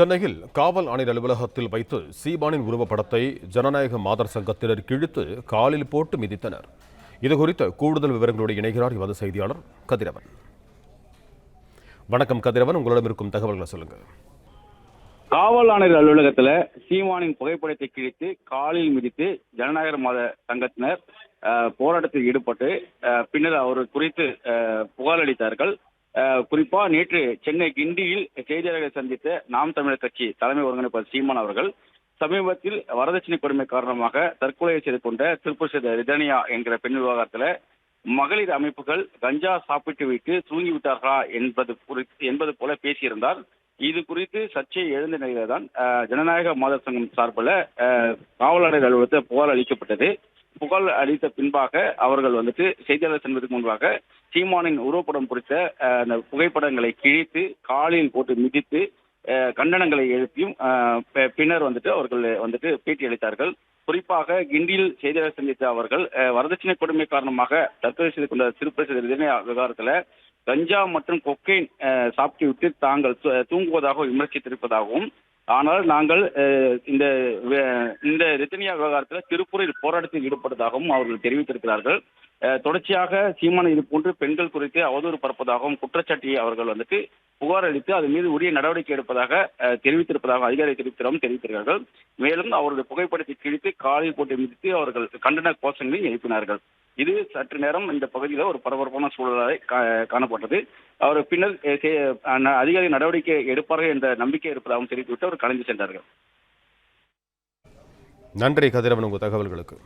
சென்னையில் காவல் ஆணையர் அலுவலகத்தில் வைத்து சீமானின் உருவப்படத்தை ஜனநாயக மாதர் சங்கத்தினர் கிழித்து காலில் போட்டு மிதித்தனர். இதுகுறித்த கூடுதல் விவரங்களோடு இணைகிறார் எமது செய்தியாளர் கதிரவன். வணக்கம் கதிரவன் உங்களிடம் இருக்கும் தகவல்களை சொல்லுங்க. காவல் ஆணையர் அலுவலகத்தில் சீமானின் புகைப்படத்தை கிழித்து காலில் மிதித்து ஜனநாயக மாத சங்கத்தினர் போராட்டத்தில் ஈடுபட்டு பின்னர் அவர் குறித்து புகார் அளித்தார்கள். குறிப்பா நேற்று சென்னை கிண்டியில் செய்தியாளர்களை சந்தித்த நாம் தமிழர் கட்சி தலைமை ஒருங்கிணைப்பாளர் சீமான் அவர்கள் சமீபத்தில் வரதட்சணை கொடுமை காரணமாக தற்கொலை செய்து கொண்ட திருப்பூர் செய்த ரிதனியா என்கிற பெண் விவகாரத்துல மகளிர் அமைப்புகள் கஞ்சா சாப்பிட்டு விட்டு தூங்கி விட்டார்களா என்பது குறித்து என்பது போல பேசியிருந்தார். இது குறித்து சர்ச்சை எழுந்த நிலையில்தான் தான் ஜனநாயக மாதர் சங்கம் சார்பில் காவலாளர் அலுவலகத்தில் புகார் அளிக்கப்பட்டது. புகார் அளித்த பின்பாக அவர்கள் வந்துட்டு செய்தியாளர் செல்வதற்கு முன்பாக சீமானின் உருவப்படம் குறித்த அந்த புகைப்படங்களை கிழித்து காலில் போட்டு மிதித்து கண்டனங்களை எழுப்பியும் பின்னர் வந்துட்டு அவர்கள் வந்துட்டு பேட்டி அளித்தார்கள். குறிப்பாக கிண்டியில் செய்தியாளர் சந்தித்த அவர்கள் வரதட்சணை கொடுமை காரணமாக தற்கொலை செய்து கொண்ட திருப்பதி செய்த விவகாரத்துல கஞ்சா மற்றும் கொக்கைன் சாப்பிட்டு விட்டு தாங்கள் தூங்குவதாக விமர்சித்திருப்பதாகவும் ஆனால் நாங்கள் இந்த இந்த ரித்தனியா விவகாரத்தில் திருப்பூரில் போராட்டத்தில் ஈடுபட்டதாகவும் அவர்கள் தெரிவித்திருக்கிறார்கள். தொடர்ச்சியாக சீமான இது போன்று பெண்கள் குறித்து அவதூறு பரப்பதாகவும் குற்றச்சாட்டியை அவர்கள் வந்துட்டு புகார் அளித்து அது மீது உரிய நடவடிக்கை எடுப்பதாக தெரிவித்திருப்பதாக அதிகாரி தெரிவித்திடம் தெரிவித்திருக்கிறார்கள். மேலும் அவருடைய புகைப்படத்தை கிழித்து காலில் போட்டு மிதித்து அவர்கள் கண்டன கோஷங்களை எழுப்பினார்கள். இது சற்று நேரம் இந்த பகுதியில் ஒரு பரபரப்பான சூழலாக கா- காணப்பட்டது. அவர் பின்னர் அதிகாரி நடவடிக்கை எடுப்பார்கள் என்ற நம்பிக்கை இருப்பதாகவும் தெரிவித்துவிட்டு அவர் கலைந்து சென்றார்கள். நன்றி கதிரவன் உங்கள் தகவல்களுக்கு.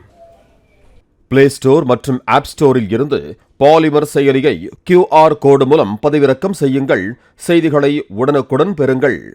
பிளே ஸ்டோர் மற்றும் ஆப் ஸ்டோரில் இருந்து பாலிமர் செயலியை கியூஆர் கோடு மூலம் பதிவிறக்கம் செய்யுங்கள். செய்திகளை உடனுக்குடன் பெறுங்கள்.